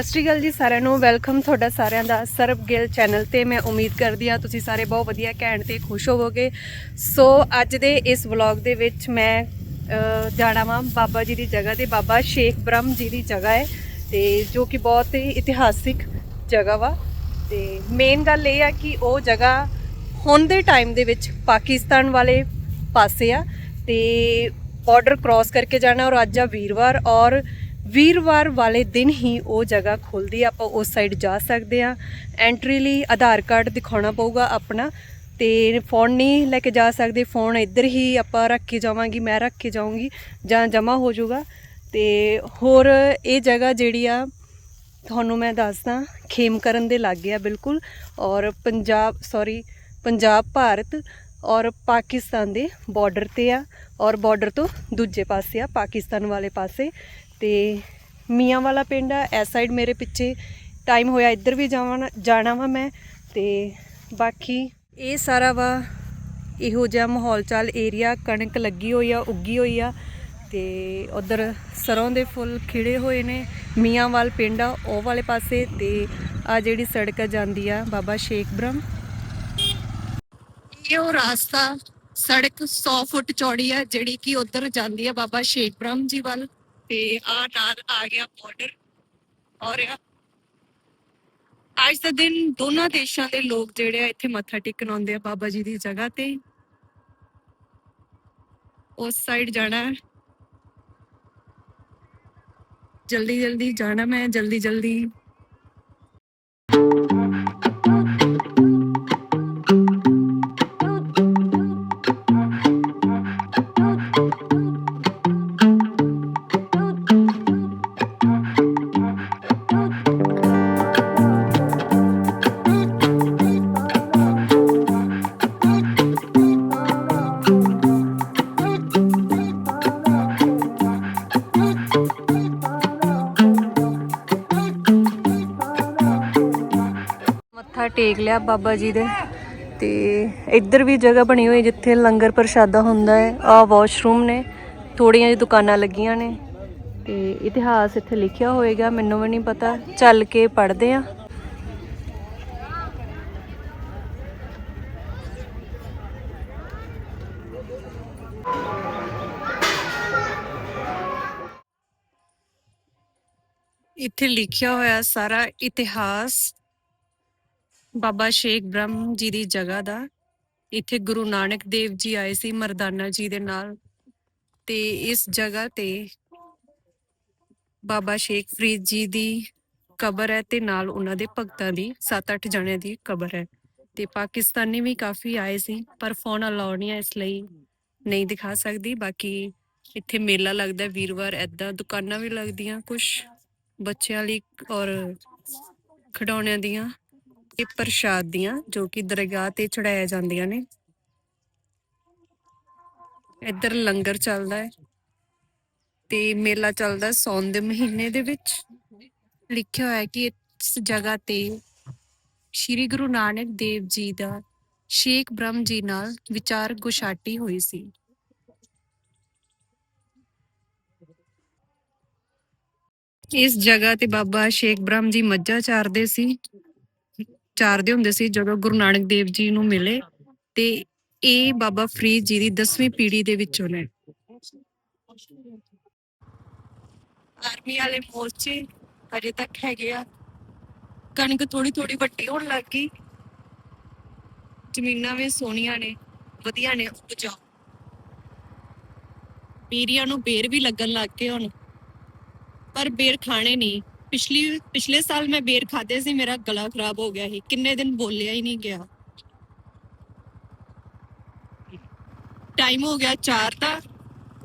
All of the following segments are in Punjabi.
ਸਤਿ ਸ਼੍ਰੀ ਅਕਾਲ ਜੀ ਸਾਰਿਆਂ ਨੂੰ। ਵੈਲਕਮ ਤੁਹਾਡਾ ਸਾਰਿਆਂ ਦਾ ਸਰਬ ਗਿੱਲ ਚੈਨਲ ਤੇ ਮੈਂ ਉਮੀਦ ਕਰਦੀ ਹਾਂ ਤੁਸੀਂ ਸਾਰੇ ਬਹੁਤ ਵਧੀਆ ਘੈਂਟ ਤੇ ਖੁਸ਼ ਹੋਵੋਗੇ। ਸੋ ਅੱਜ ਦੇ ਇਸ ਵਲੌਗ ਦੇ ਵਿੱਚ ਮੈਂ ਜਾਣਾ ਵਾਂ ਬਾਬਾ ਜੀ ਦੀ ਜਗ੍ਹਾ ਤੇ। ਬਾਬਾ ਸ਼ੇਖ ਬ੍ਰਹਮ ਜੀ ਦੀ ਜਗ੍ਹਾ ਹੈ ਤੇ ਜੋ ਕਿ ਬਹੁਤ ਹੀ ਇਤਿਹਾਸਿਕ ਜਗ੍ਹਾ ਵਾ। ਤੇ ਮੇਨ ਗੱਲ ਇਹ ਆ ਕਿ ਉਹ ਜਗ੍ਹਾ ਹੁਣ ਦੇ ਟਾਈਮ ਦੇ ਵਿੱਚ ਪਾਕਿਸਤਾਨ ਵਾਲੇ ਪਾਸੇ ਆ ਤੇ ਬਾਰਡਰ ਕ੍ਰਾਸ ਕਰਕੇ ਜਾਣਾ ਔਰ ਅੱਜ ਆ ਵੀਰਵਾਰ ਔਰ ਵੀਰਵਾਰ ਵਾਲੇ ਦਿਨ ਹੀ ਉਹ ਜਗ੍ਹਾ ਖੁੱਲਦੀ ਆ, ਆਪਾਂ ਉਸ ਸਾਈਡ ਜਾ ਸਕਦੇ ਆ। ਐਂਟਰੀ ਲਈ ਆਧਾਰ ਕਾਰਡ ਦਿਖਾਉਣਾ ਪਊਗਾ ਆਪਣਾ ਤੇ ਫੋਨ ਨਹੀਂ ਲੈ ਕੇ ਜਾ ਸਕਦੇ, ਫੋਨ ਇੱਧਰ ਹੀ ਆਪਾਂ ਰੱਖ ਕੇ ਜਾਵਾਂਗੀ, ਮੈਂ ਰੱਖ ਕੇ ਜਾਊਂਗੀ ਜਾਂ ਜਮਾ ਹੋ ਜਾਊਗਾ। ਤੇ ਹੋਰ ਇਹ ਜਗ੍ਹਾ ਜਿਹੜੀ ਆ, ਤੁਹਾਨੂੰ ਮੈਂ ਦੱਸਦਾ ਖੇਮਕਰਨ ਦੇ ਲਾਗੇ ਆ ਬਿਲਕੁਲ ਔਰ ਪੰਜਾਬ ਸੌਰੀ ਪੰਜਾਬ, ਭਾਰਤ ਔਰ ਪਾਕਿਸਤਾਨ ਦੇ ਬਾਰਡਰ ਤੇ ਆ ਔਰ ਬਾਰਡਰ ਤੋਂ ਦੂਜੇ ਪਾਸੇ ਆ, ਪਾਕਿਸਤਾਨ ਵਾਲੇ ਪਾਸੇ। ਤੇ ਮੀਆਂ ਵਾਲਾ ਪਿੰਡ ਆ, ਇਸ ਸਾਈਡ ਮੇਰੇ ਪਿੱਛੇ ਟਾਈਮ ਹੋਇਆ, ਇੱਧਰ ਵੀ ਜਾਵਾਂ, ਜਾਣਾ ਵਾ ਮੈਂ ਤੇ ਬਾਕੀ ਇਹ ਸਾਰਾ ਵਾ, ਇਹੋ ਜਿਹਾ ਮਾਹੌਲ ਚਾਲ ਏਰੀਆ ਕਣਕ ਲੱਗੀ ਹੋਈ ਆ, ਉੱਗੀ ਹੋਈ ਆ ਤੇ ਉਧਰ ਸਰੋਂ ਦੇ ਫੁੱਲ ਖਿੜੇ ਹੋਏ ਨੇ ਮੀਆਂਵਾਲ ਪਿੰਡ ਆ, ਉਹ ਵਾਲੇ ਪਾਸੇ ਤੇ ਆ ਜਿਹੜੀ ਸੜਕ ਆ ਜਾਂਦੀ ਆ, ਬਾਬਾ ਸ਼ੇਖ ਬ੍ਰਹਮ। ਇਹ ਉਹ ਰਾਸਤਾ ਸੜਕ 100 ਫੁੱਟ ਚੌੜੀ ਆ, ਜਿਹੜੀ ਕਿ ਉਧਰ ਜਾਂਦੀ ਆ ਬਾਬਾ ਸ਼ੇਖ ਬ੍ਰਹਮ ਜੀ ਵੱਲ। ਤੇ ਆ ਨਾਲ ਆ ਗਿਆ ਬਾਰਡਰ ਔਰ ਅੱਜ ਦਾ ਦਿਨ ਦੋਨਾਂ ਦੇਸ਼ਾਂ ਦੇ ਲੋਕ ਜਿਹੜੇ ਆ ਇੱਥੇ ਮੱਥਾ ਟੇਕਣ ਆਉਂਦੇ ਆ ਬਾਬਾ ਜੀ ਦੀ ਜਗ੍ਹਾ ਤੇ। ਉਸ ਸਾਈਡ ਜਾਣਾ ਹੈ। ਜਲਦੀ ਜਲਦੀ ਜਾਣਾ ਮੈਂ ਜਲਦੀ ਜਲਦੀ ਲਿਆ ਬਾਬਾ ਜੀ ਦੇ। ਤੇ ਇੱਧਰ ਵੀ ਜਗ੍ਹਾ ਬਣੀ ਹੋਈ ਜਿੱਥੇ ਲੰਗਰ ਪ੍ਰਸ਼ਾਦਾ ਹੁੰਦਾ ਹੈ। ਆ ਵਾਸ਼ਰੂਮ ਨੇ। ਥੋੜੀਆਂ ਜਿਹੀ ਦੁਕਾਨਾਂ ਲੱਗੀਆਂ ਨੇ। ਤੇ ਇਤਿਹਾਸ ਇੱਥੇ ਲਿਖਿਆ ਹੋਏਗਾ, ਮੈਨੂੰ ਵੀ ਨਹੀਂ ਪਤਾ। ਚੱਲ ਕੇ ਪੜ੍ਹਦੇ ਆ ਇੱਥੇ ਲਿਖਿਆ ਹੋਇਆ ਸਾਰਾ ਇਤਿਹਾਸ ਬਾਬਾ ਸ਼ੇਖ ਬ੍ਰਹਮ ਜੀ ਦੀ ਜਗ੍ਹਾ ਦਾ। ਇੱਥੇ ਗੁਰੂ ਨਾਨਕ ਦੇਵ ਜੀ ਆਏ ਸੀ ਮਰਦਾਨਾ ਜੀ ਦੇ ਨਾਲ। ਤੇ ਇਸ ਜਗ੍ਹਾ ਤੇ ਬਾਬਾ ਸ਼ੇਖ ਫਰੀਦ ਜੀ ਦੀ ਕਬਰ ਹੈ ਤੇ ਨਾਲ ਉਹਨਾਂ ਦੇ ਭਗਤਾਂ ਦੀ 7-8 ਜਣਿਆਂ ਦੀ ਕਬਰ ਹੈ। ਤੇ ਪਾਕਿਸਤਾਨੀ ਵੀ ਕਾਫੀ ਆਏ ਸੀ, ਪਰ ਫੋਨ ਅਲਾਉ ਨਹੀਂ ਹੈ, ਇਸ ਲਈ ਨਹੀਂ ਦਿਖਾ ਸਕਦੀ। ਬਾਕੀ ਇੱਥੇ ਮੇਲਾ ਲੱਗਦਾ ਵੀਰਵਾਰ ਐਦਾਂ ਦੁਕਾਨਾਂ ਵੀ ਲੱਗਦੀਆਂ ਕੁਝ ਬੱਚਿਆਂ ਲਈ ਔਰ ਖਿਡੌਣਿਆਂ ਦੀਆਂ। ਤੇ ਪ੍ਰਸ਼ਾਦ ਦੀਆਂ, ਜੋ ਕਿ ਦਰਗਾਹ ਤੇ ਚੜਾਇਆ ਜਾਂਦੀਆਂ ਨੇ। ਇੱਧਰ ਲੰਗਰ ਚੱਲਦਾ ਹੈ ਤੇ ਮੇਲਾ ਚੱਲਦਾ ਸੌਣ ਦੇ ਮਹੀਨੇ ਦੇ ਵਿੱਚ। ਲਿਖਿਆ ਹੋਇਆ ਕਿ ਇਸ ਜਗ੍ਹਾ ਤੇ ਸ੍ਰੀ ਗੁਰੂ ਨਾਨਕ ਦੇਵ ਜੀ ਦਾ ਸ਼ੇਖ ਬ੍ਰਹਮ ਜੀ ਨਾਲ ਵਿਚਾਰ ਗੁਸ਼ਾਟੀ ਹੋਈ ਸੀ। ਇਸ ਜਗ੍ਹਾ ਤੇ ਬਾਬਾ ਸ਼ੇਖ ਬ੍ਰਹਮ ਜੀ ਮੱਝਾਂ ਚਾਰਦੇ ਸੀ। ਚਾਰਦੇ ਹੁੰਦੇ ਸੀ, ਜਦੋਂ ਗੁਰੂ ਨਾਨਕ ਦੇਵ ਜੀ ਨੂੰ ਮਿਲੇ ਤੇ ਇਹ ਬਾਬਾ ਫਰੀਦ ਜੀ ਦੀ 10ਵੀਂ ਪੀੜ੍ਹੀ ਦੇ ਵਿੱਚੋਂ ਨੇ। ਆਰਮੀ ਵਾਲੇ ਮੋਰਚੇ ਅਜੇ ਤੱਕ ਹੈਗੇ ਆ। ਕਣਕ ਥੋੜੀ ਥੋੜੀ ਵੱਡੀ ਹੋਣ ਲੱਗ ਗਈ। ਜ਼ਮੀਨਾਂ ਵੀ ਸੋਹਣੀਆਂ ਨੇ, ਵਧੀਆ ਨੇ, ਉਪਜਾਊ। ਪੀਰੀਆਂ ਨੂੰ ਬੇਰ ਵੀ ਲੱਗਣ ਲੱਗ ਗਏ ਹੁਣ। ਪਰ ਬੇਰ ਖਾਣੇ ਨਹੀਂ। ਪਿਛਲੀ, ਪਿਛਲੇ ਸਾਲ ਮੈਂ ਬੇਰ ਖਾਦੇ ਸੀ, ਮੇਰਾ ਗਲਾ ਖਰਾਬ ਹੋ ਗਿਆ ਸੀ। ਕਿੰਨੇ ਦਿਨ ਬੋਲਿਆ ਹੀ ਨਹੀਂ ਗਿਆ। ਟਾਈਮ ਹੋ ਗਿਆ 4 ਦਾ।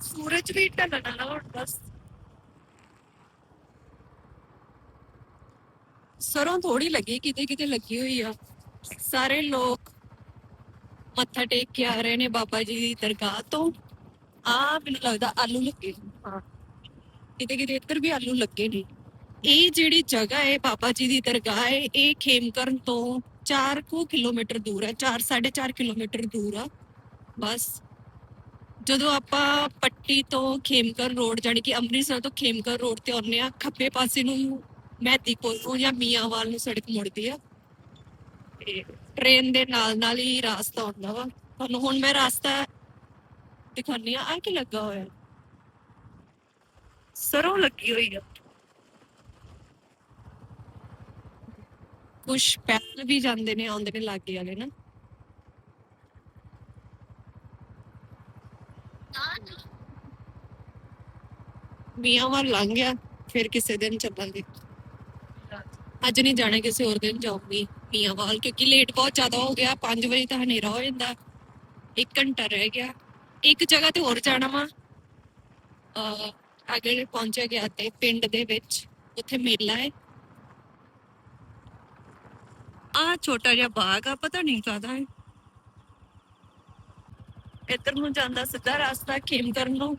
ਸੂਰਜ ਵੀ ਢਲਣ ਵਾਲਾ ਹੁਣ ਬਸ। ਸਰੋਂ ਥੋੜੀ ਲੱਗੀ, ਕਿਤੇ ਕਿਤੇ ਲੱਗੀ ਹੋਈ ਆ। ਸਾਰੇ ਲੋਕ ਮੱਥਾ ਟੇਕ ਕੇ ਆ ਰਹੇ ਨੇ ਬਾਬਾ ਜੀ ਦੀ ਦਰਗਾਹ ਤੋਂ। ਆ ਮੈਨੂੰ ਲੱਗਦਾ ਆਲੂ ਲੱਗੇ। ਹਾਂ। ਕਿਤੇ ਕਿਤੇ ਇੱਧਰ ਵੀ ਆਲੂ ਲੱਗੇ ਨੇ। ਇਹ ਜਿਹੜੀ ਜਗ੍ਹਾ ਹੈ, ਬਾਬਾ ਜੀ ਦੀ ਦਰਗਾਹ ਹੈ, ਇਹ ਖੇਮਕਰਨ ਤੋਂ 4 ਕੁ ਕਿਲੋਮੀਟਰ ਦੂਰ ਹੈ 4 4.5 ਕਿਲੋਮੀਟਰ ਦੂਰ ਆ। ਬਸ, ਜਦੋਂ ਆਪਾਂ ਪੱਟੀ ਤੋਂ ਖੇਮਕਰਨ ਰੋਡ, ਜਾਣੀ ਕਿ ਅੰਮ੍ਰਿਤਸਰ ਤੋਂ ਖੇਮਕਰ ਰੋਡ ਤੇ ਆਉਂਦੇ ਆ ਖੱਬੇ ਪਾਸੇ ਨੂੰ ਮਹਿਦੀਪੁਰ ਨੂੰ ਜਾਂ ਮੀਆਂਵਾਲ ਨੂੰ ਸੜਕ ਮੁੜਦੀ ਆ। ਤੇ ਟ੍ਰੇਨ ਦੇ ਨਾਲ ਨਾਲ ਹੀ ਰਾਸਤਾ ਆਉਂਦਾ ਵਾ। ਤੁਹਾਨੂੰ ਹੁਣ ਮੈਂ ਰਾਸਤਾ ਦਿਖਾਉਂਦੀ ਆ ਆ ਕੀ ਲੱਗਾ ਹੋਇਆ? ਸਰੋਂ ਲੱਗੀ ਹੋਈ ਆ। ਕੁਛ ਪੈਦਲ ਵੀ ਜਾਂਦੇ ਨੇ, ਆਉਂਦੇ ਨੇ ਲਾਗੇ ਵਾਲੇ ਨਾ। ਮੀਆਂਵਾਲ ਲੰਘ ਗਿਆ, ਫਿਰ ਕਿਸੇ ਦਿਨ ਚੱਲਾਂਗੇ। ਅੱਜ ਨਹੀਂ ਜਾਣਾ ਕਿਸੇ ਹੋਰ ਦਿਨ ਜਾਊਂਗੀ ਮੀਆਂਵਾਲ ਕਿਉਂਕਿ ਲੇਟ ਬਹੁਤ ਜ਼ਿਆਦਾ ਹੋ ਗਿਆ 5 ਵਜੇ ਤਾਂ ਹਨੇਰਾ ਹੋ ਜਾਂਦਾ। 1 ਘੰਟਾ ਰਹਿ ਗਿਆ। ਇੱਕ ਜਗ੍ਹਾ ਤੇ ਹੋਰ ਜਾਣਾ ਵਾ। ਅਹ ਅਗਰ ਪਹੁੰਚਿਆ ਗਿਆ ਤੇ ਪਿੰਡ ਦੇ ਵਿੱਚ, ਉੱਥੇ ਮੇਲਾ ਹੈ। ਆ ਛੋਟਾ ਜਿਹਾ ਬਾਗ ਆ, ਪਤਾ ਨਹੀਂ ਕਾਹਦਾ ਹੈ। ਇੱਧਰ ਨੂੰ ਜਾਂਦਾ ਸਿੱਧਾ ਰਸਤਾ ਖੇਮਕਰਨ ਨੂੰ।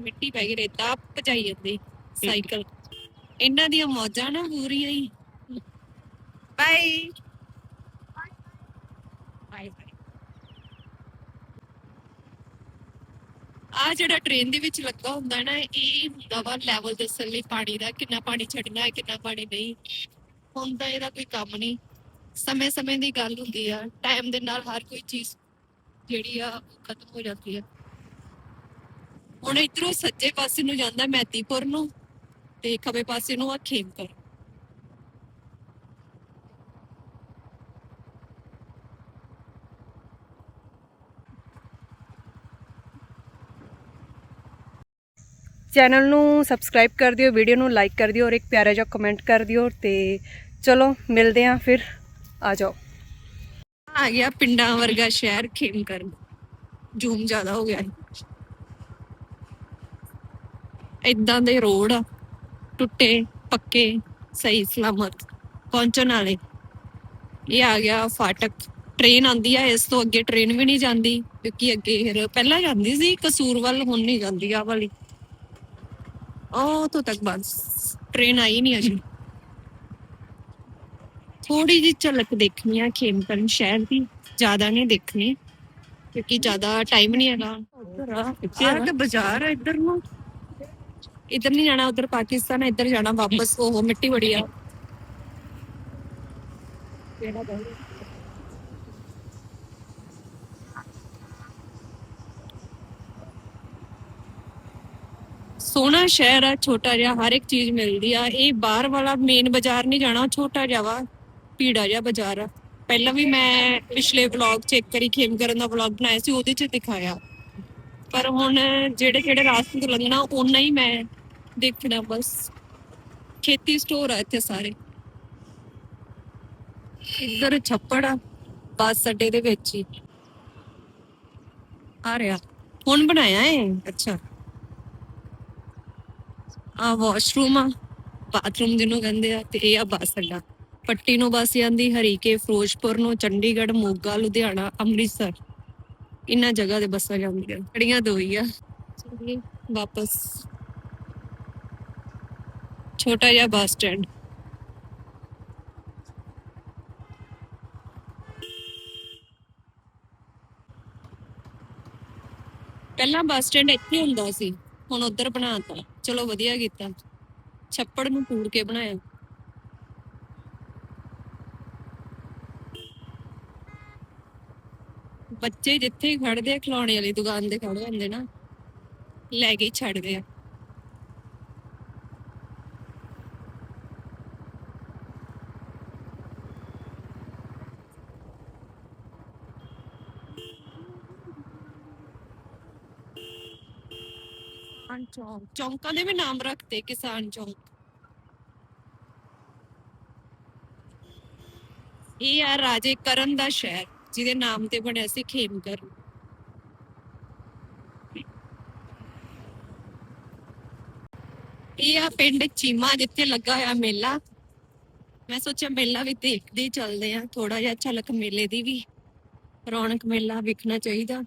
ਮਿੱਟੀ ਪੈ ਗਈ, ਰੇਤਾ ਭਜਾਈ ਜਾਂਦੀ, ਸਾਈਕਲ। ਇਹਨਾਂ ਦੀਆਂ ਮੌਜਾਂ ਨਾ ਪੂਰੀਆਂ ਹੀ। ਬਾਈ ਬਾਈ ਬਾਈ ਆ ਜਿਹੜਾ ਟ੍ਰੇਨ ਦੇ ਵਿੱਚ ਲੱਗਾ ਹੁੰਦਾ ਨਾ, ਇਹ ਹੁੰਦਾ ਵਾ ਲੈਵਲ ਦੱਸਣ ਲਈ ਪਾਣੀ ਦਾ, ਕਿੰਨਾ ਪਾਣੀ ਛੱਡਣਾ ਹੈ, ਕਿੰਨਾ ਪਾਣੀ ਨਹੀਂ। ਹੁਣ ਤਾਂ ਇਹਦਾ ਕੋਈ ਕੰਮ ਨਹੀਂ। ਸਮੇਂ ਸਮੇਂ ਦੀ ਗੱਲ ਹੁੰਦੀ ਆ। ਟਾਈਮ ਦੇ ਨਾਲ ਹਰ ਕੋਈ ਚੀਜ਼ ਜਿਹੜੀ ਆ, ਉਹ ਖਤਮ ਹੋ ਜਾਂਦੀ ਆ। ਹੁਣ ਇਧਰੋਂ ਸੱਜੇ ਪਾਸੇ ਨੂੰ ਜਾਂਦਾ ਮਹਿਦੀਪੁਰ ਨੂੰ, ਤੇ ਖੱਬੇ ਪਾਸੇ ਨੂੰ ਆ ਖੇਮਕਰ ਚੈਨਲ ਨੂੰ ਸਬਸਕ੍ਰਾਈਬ ਕਰ ਦਿਓ ਵੀਡੀਓ ਨੂੰ ਲਾਈਕ ਕਰ ਦਿਓ ਔਰ ਇੱਕ ਪਿਆਰਾ ਜਿਹਾ ਕਮੈਂਟ ਕਰ ਦਿਓ ਤੇ ਚਲੋ ਮਿਲਦੇ ਆਂ ਫਿਰ, ਆ ਜਾਓ। ਆ ਗਿਆ ਪਿੰਡਾਂ ਵਰਗਾ ਸ਼ਹਿਰ ਖੇਮਕਰ ਜ਼ੂਮ ਜ਼ਿਆਦਾ ਹੋ ਗਿਆ। ਇਦਾਂ ਦੇ ਰੋਡ ਆ, ਟੁੱਟੇ, ਪੱਕੇ, ਸਹੀ ਸਲਾਮਤ। ਪਹੁੰਚਣ ਵਾਲੇ। ਇਹ ਆ ਗਿਆ ਫਾਟਕ। ਟ੍ਰੇਨ ਆਂਦੀ ਆ, ਇਸ ਤੋਂ ਅੱਗੇ ਟ੍ਰੇਨ ਵੀ ਨਹੀਂ ਜਾਂਦੀ, ਕਿਉਂਕਿ ਅੱਗੇ ਫਿਰ ਪਹਿਲਾਂ ਜਾਂਦੀ ਸੀ ਕਸੂਰ ਵੱਲ ਹੁਣ ਨਹੀਂ ਜਾਂਦੀ ਆ ਵਾਲੀ। ਉਹ ਤੋਂ ਤੱਕ ਬਸ ਟ੍ਰੇਨ ਆਈ ਨਹੀਂ ਅਜੇ। ਥੋੜੀ ਜਿਹੀ ਝਲਕ ਦੇਖਣੀ ਆ ਖੇਮਕਰਨ ਸ਼ਹਿਰ ਦੀ ਜ਼ਿਆਦਾ ਨਹੀਂ ਦੇਖਣੀ ਕਿਉਂਕਿ ਜ਼ਿਆਦਾ ਟਾਈਮ ਨਹੀਂ ਹੈਗਾ। ਉਧਰ ਆ। ਬਾਜ਼ਾਰ ਆ ਇੱਧਰ ਨੂੰ। ਇੱਧਰ ਨਹੀਂ ਜਾਣਾ ਉਧਰ ਪਾਕਿਸਤਾਨ ਇੱਧਰ ਜਾਣਾ ਵਾਪਸ ਉਹ ਮਿੱਟੀ ਬੜੀ ਆ। ਸੋਹਣਾ ਸ਼ਹਿਰ ਆ, ਛੋਟਾ ਜਿਹਾ, ਹਰ ਇੱਕ ਚੀਜ਼ ਮਿਲਦੀ ਆ। ਇਹ ਬਾਹਰ ਵਾਲਾ ਮੇਨ ਬਾਜ਼ਾਰ ਨਹੀਂ ਜਾਣਾ ਛੋਟਾ ਜਿਹਾ ਵਾ, ਭੀੜਾ ਜਿਹਾ ਬਾਜ਼ਾਰ ਆ। ਪਹਿਲਾਂ ਵੀ ਮੈਂ ਪਿਛਲੇ ਵਲੌਗ ਚੈੱਕ ਕਰੀ ਖੇਮਕਰਨ ਦਾ ਵਲੌਗ ਬਣਾਇਆ ਸੀ, ਉਹਦੇ 'ਚ ਦਿਖਾਇਆ। ਪਰ ਹੁਣ ਜਿਹੜੇ ਜਿਹੜੇ ਰਾਸਤੇ ਤੋਂ ਲੰਘਣਾ ਉਹਨਾਂ ਹੀ ਮੈਂ ਦੇਖਣਾ ਬਸ। ਖੇਤੀ ਸਟੋਰ ਆ ਇੱਥੇ ਸਾਰੇ। ਇੱਧਰ ਛੱਪੜ ਆ, ਬੱਸ ਅੱਡੇ ਦੇ ਵਿੱਚ ਹੀ। ਆ ਰਿਹਾ। ਹੁਣ ਬਣਾਇਆ ਏ ਅੱਛਾ। ਆ ਵਾਸ਼ਰੂਮ ਆ ਬਾਥਰੂਮ ਜਿਹਨੂੰ ਕਹਿੰਦੇ ਆ ਤੇ ਇਹ ਆ ਬੱਸ ਅੱਡਾ। ਪੱਟੀ ਨੂੰ ਬੱਸ ਜਾਂਦੀ ਹਰੀਕੇ ਫਿਰੋਜ਼ਪੁਰ ਨੂੰ ਚੰਡੀਗੜ੍ਹ ਮੋਗਾ ਲੁਧਿਆਣਾ ਅੰਮ੍ਰਿਤਸਰ। ਇਹਨਾਂ ਜਗ੍ਹਾ ਦੇ ਬੱਸਾਂ ਜਾਂਦੀਆਂ ਕਿਹੜੀਆਂ ਦੋ ਹੀ ਆ। ਵਾਪਸ। ਛੋਟਾ ਜਿਹਾ ਬੱਸ ਸਟੈਂਡ। ਪਹਿਲਾਂ ਬੱਸ ਸਟੈਂਡ ਇੱਥੇ ਹੁੰਦਾ ਸੀ। ਹੁਣ ਉਧਰ ਬਣਾਤਾ। ਚਲੋ ਵਧੀਆ ਕੀਤਾ। ਛੱਪੜ ਨੂੰ ਪੂਰ ਕੇ ਬਣਾਇਆ। ਬੱਚੇ ਜਿੱਥੇ ਖੜਦੇ ਆ ਖਿਡੌਣੇ ਵਾਲੀ ਦੁਕਾਨ ਦੇ ਖੜੇ ਹੁੰਦੇ ਨਾ, ਲੈ ਕੇ ਹੀ ਛੱਡਦੇ ਆ। ਕਿਸਾਨ ਚੌਂਕ। ਚੌਂਕਾਂ ਦੇ ਵੀ ਨਾਮ ਰੱਖਦੇ ਕਿਸਾਨ ਚੌਂਕ। ਇਹ ਆ ਰਾਜੇ ਕਰਨ ਦਾ ਸ਼ਹਿਰ, ਜਿਹਦੇ ਨਾਮ ਤੇ ਬਣਿਆ ਸੀ ਖੇਮਕਰ ਇਹ ਆ ਪਿੰਡ ਚੀਮਾ, ਜਿੱਥੇ ਲੱਗਾ ਹੋਇਆ ਮੇਲਾ। ਮੈਂ ਸੋਚਿਆ ਮੇਲਾ ਵੀ ਦੇਖਦੇ ਹੀ ਚੱਲਦੇ ਆ ਥੋੜਾ ਜਿਹਾ ਝਲਕ ਮੇਲੇ ਦੀ ਵੀ, ਰੌਣਕ ਮੇਲਾ ਵੇਖਣਾ ਚਾਹੀਦਾ।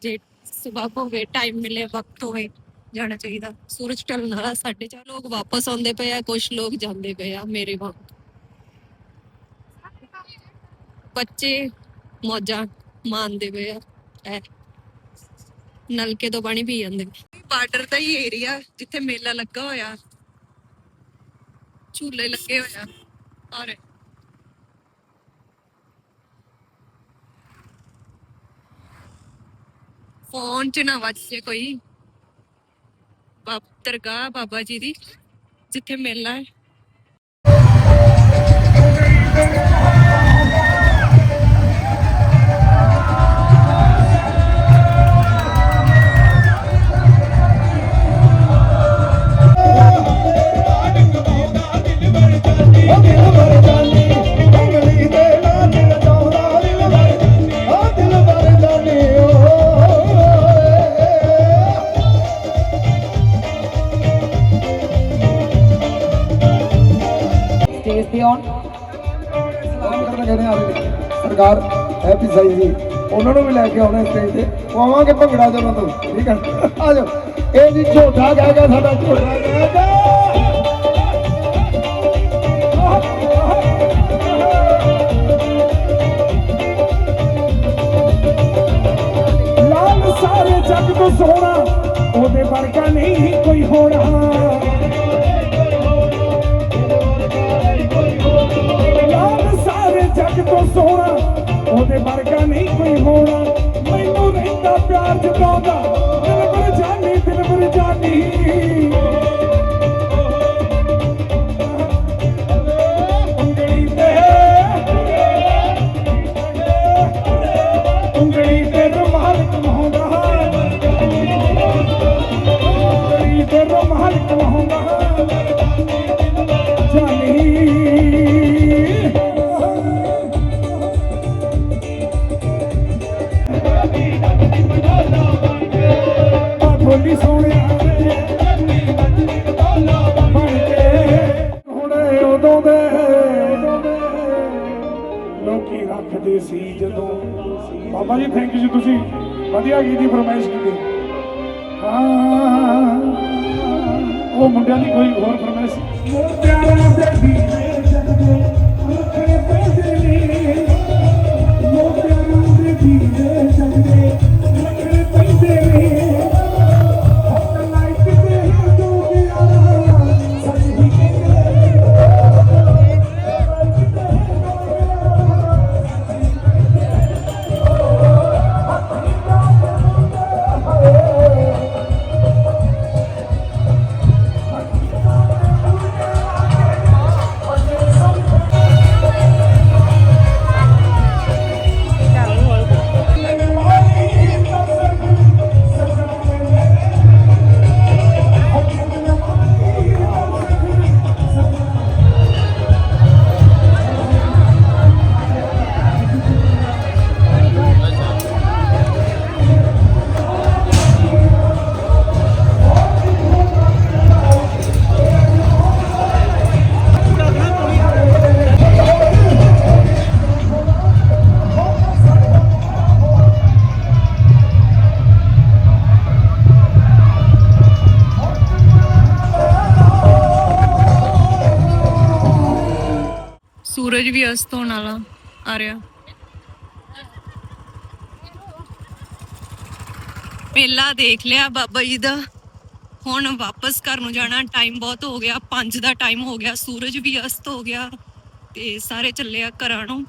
ਜੇ ਸਵੇਰ ਹੋਵੇ ਟਾਈਮ ਮਿਲੇ, ਵਕਤ ਹੋਵੇ। ਜਾਣਾ ਚਾਹੀਦਾ। ਸੂਰਜ ਢਲਣ ਵਾਲਾ ਸਾਡੇ ਚਾਰ ਲੋਕ ਵਾਪਸ ਆਉਂਦੇ ਪਏ ਆ ਕੁਝ ਲੋਕ ਜਾਂਦੇ ਪਏ ਆ ਮੇਰੇ ਵਾਂਗ। ਬੱਚੇ ਮੌਜਾਂ ਮਾਣਦੇ ਪਏ ਆ, ਐ। ਨਲਕੇ ਤੋਂ ਪਾਣੀ ਪੀ ਜਾਂਦੇ। ਬਾਰਡਰ ਦਾ ਹੀ ਏਰੀਆ ਜਿੱਥੇ ਮੇਲਾ ਲੱਗਾ ਹੋਇਆ। ਝੂਲੇ ਲੱਗੇ ਹੋਏ ਆ ਔਰ ਫੋਨ ਚ ਨਾ ਵੱਜੇ ਕੋਈ। ਦਰਗਾਹ ਬਾਬਾ ਜੀ ਦੀ ਜਿੱਥੇ ਮੇਲਾ ਹੈ। ਆਉਣ। ਕੰਮ ਕਰਨ ਗਏ ਨੇ ਆ ਸਰਕਾਰ ਹੈਪੀ ਸਾਈ ਜੀ। ਉਹਨਾਂ ਨੂੰ ਵੀ ਲੈ ਕੇ ਆਉਣਾ ਸਟੇਜ ਤੇ। ਪਵਾਵਾਂਗੇ ਭੰਗੜਾ ਜਦੋਂ ਤੋਂ। ਠੀਕ ਹੈ ਆ ਜਾਓ। ਇਹ ਜੀ ਝੋਟਾ ਗਾ ਗਾ ਸਾਡਾ ਝੋਟਾ ਗਾ ਗਾ ਸਾਰੇ ਜੱਗ ਤੋਂ ਸੋਹਣਾ, ਉਹਦੇ ਵਰਗਾ ਨਹੀਂ ਕੋਈ ਹੋਣਾ। ਉਹਦੇ ਵਰਗਾ ਨਹੀਂ ਕੋਈ ਹੋਣਾ। ਮੈਨੂੰ ਰਹਿੰਦਾ ਪਿਆਰ ਜਤਾਉਂਦਾ ਬਾਬਾ ਜੀ ਥੈਂਕ ਯੂ ਜੀ ਤੁਸੀਂ। ਵਧੀਆ ਗੀਤ ਦੀ ਫਰਮਾਇਸ਼ ਕੀਤੀ। ਹਾਂ। ਉਹ ਮੁੰਡਿਆਂ ਦੀ ਕੋਈ ਹੋਰ ਫਰਮਾਇਸ਼? ਮੋਰ ਪਿਆਰਾਂ ਦੇ ਵੀਰੇ ਜਗਦੇ ਰੱਖਣੇ ਪੈਂਦੇ ਨੇ ਸੂਰਜ ਵੀ ਅਸਤ ਹੋਣ ਵਾਲਾ ਆ ਰਿਹਾ ਮੇਲਾ ਦੇਖ ਲਿਆ ਬਾਬਾ ਜੀ ਦਾ ਹੁਣ ਵਾਪਸ ਘਰ ਨੂੰ ਜਾਣਾ ਟਾਈਮ ਬਹੁਤ ਹੋ ਗਿਆ 5 ਦਾ ਟਾਈਮ ਹੋ ਗਿਆ ਸੂਰਜ ਵੀ ਅਸਤ ਹੋ ਗਿਆ ਤੇ ਸਾਰੇ ਚੱਲੇ ਆ ਘਰਾਂ ਨੂੰ